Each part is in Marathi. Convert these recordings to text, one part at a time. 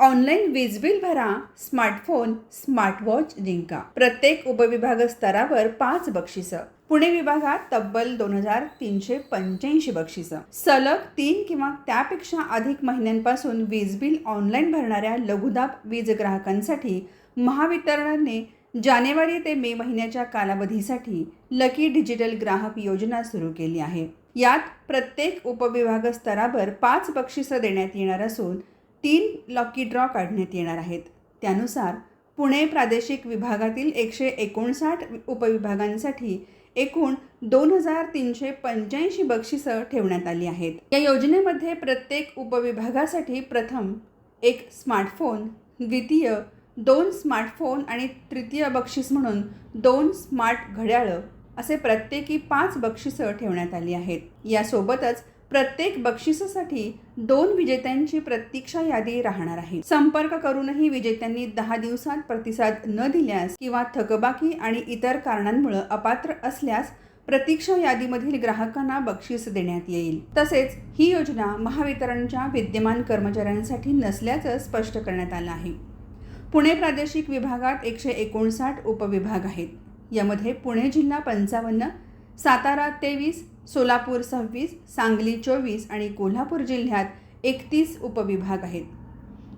ऑनलाईन वीज बिल भरा स्मार्टफोन स्मार्टवॉच जिंका. प्रत्येक उपविभाग स्तरावर पाच बक्षिसं. पुणे विभागात तब्बल दोन हजार तीनशे पंच्याऐंशी बक्षिसं. सलग तीन किंवा त्यापेक्षा अधिक महिन्यांपासून वीज बिल ऑनलाईन भरणाऱ्या लघुदाब वीज ग्राहकांसाठी महावितरणाने जानेवारी ते मे महिन्याच्या कालावधीसाठी लकी डिजिटल ग्राहक योजना सुरू केली आहे. यात प्रत्येक उपविभाग स्तरावर पाच बक्षिसं देण्यात येणार असून तीन लॉकी ड्रॉ काढण्यात येणार आहेत. त्यानुसार पुणे प्रादेशिक विभागातील एकशे एकोणसाठ उपविभागांसाठी एकूण दोन हजार तीनशे पंच्याऐंशी बक्षिसं ठेवण्यात आली आहेत. या योजनेमध्ये प्रत्येक उपविभागासाठी प्रथम एक स्मार्टफोन द्वितीय दोन स्मार्टफोन आणि तृतीय बक्षीस म्हणून दोन स्मार्ट घड्याळं असे प्रत्येकी पाच बक्षिसं ठेवण्यात आली आहेत. यासोबतच प्रत्येक बक्षिसासाठी दोन विजेत्यांची प्रतीक्षा यादी राहणार आहे. संपर्क करूनही विजेत्यांनी दहा दिवसात प्रतिसाद न दिल्यास किंवा थकबाकी आणि इतर कारणांमुळे अपात्र असल्यास प्रतीक्षा यादीमधील ग्राहकांना बक्षीस देण्यात येईल. तसेच ही योजना महावितरणच्या विद्यमान कर्मचाऱ्यांसाठी नसल्याचं स्पष्ट करण्यात आलं आहे. पुणे प्रादेशिक विभागात एकशे एकोणसाठ उपविभाग आहेत. यामध्ये पुणे जिल्हा पंचावन्न सातारा तेवीस सोलापूर सव्वीस सांगली चोवीस आणि कोल्हापूर जिल्ह्यात एकतीस उपविभाग आहेत.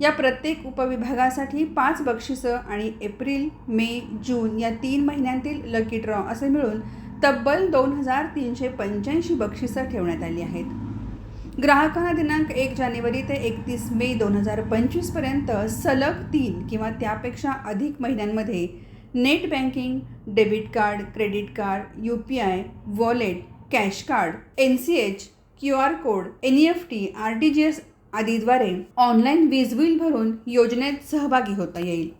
या प्रत्येक उपविभागासाठी पाच बक्षिसं आणि एप्रिल मे जून या तीन महिन्यांतील लकी ड्रॉ असे मिळून तब्बल दोन हजार तीनशे पंच्याऐंशी बक्षिसं ठेवण्यात आली आहेत. ग्राहकांना दिनांक एक जानेवारी ते एकतीस मे दोन हजार पंचवीसपर्यंत सलग तीन किंवा त्यापेक्षा अधिक महिन्यांमध्ये net banking debit card credit card U P I wallet cash card N C H Q R code N E F T R T G S आदीद्वारे online वीज बिल भरून योजनेत सहभागी होता येईल.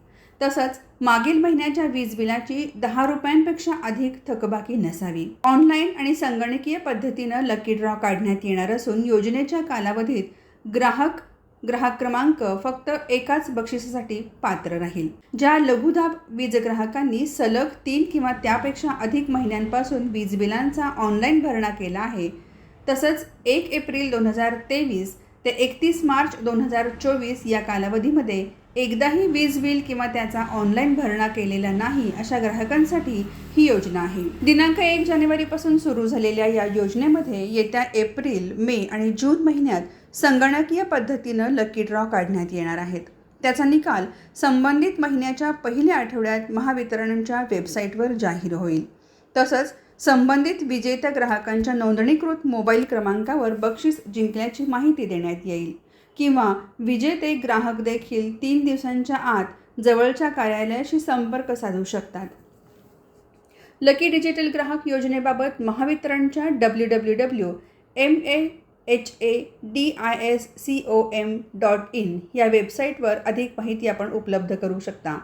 तसंच मागील महिन्याच्या वीज बिलाची दहा रुपयांपेक्षा अधिक थकबाकी नसावी. ऑनलाईन आणि संगणकीय पद्धतीनं लकी ड्रॉ काढण्यात येणार असून योजनेच्या कालावधीत ग्राहक ग्राहक क्रमांक फक्त एकाच बक्षिसासाठी पात्र राहील. ज्या लघुदाब वीज ग्राहकांनी सलग तीन किंवा त्यापेक्षा अधिक महिन्यांपासून वीज बिलांचा ऑनलाईन भरणा केला आहे तसंच एक एप्रिल दोन हजार तेवीस ते एकतीस मार्च दोन हजार चोवीस या कालावधीमध्ये एकदाही वीज बिल किंवा त्याचा ऑनलाईन भरणा केलेला नाही अशा ग्राहकांसाठी ही योजना आहे. दिनांक एक जानेवारीपासून सुरू झालेल्या या योजनेमध्ये येत्या एप्रिल मे आणि जून महिन्यात संगणकीय पद्धतीनं लकी ड्रॉ काढण्यात येणार आहेत. त्याचा निकाल संबंधित महिन्याच्या पहिल्या आठवड्यात महावितरणच्या वेबसाईटवर जाहीर होईल. तसंच संबंधित विजेत्या ग्राहकांच्या नोंदणीकृत मोबाईल क्रमांकावर बक्षीस जिंकल्याची माहिती देण्यात येईल. किंवा विजेते ग्राहक देखील तीन दिवसांच्या आत जवळच्या कार्यालयाशी संपर्क साधू शकतात. लकी डिजिटल ग्राहक योजनेबाबत महावितरणच्या W W W M A H A D I S C O M dot in या वेबसाईटवर अधिक माहिती आपण उपलब्ध करू शकता.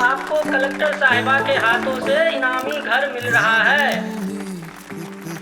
आपको कलेक्टर साहिबा के हाथों से इनामी घर मिल रहा है.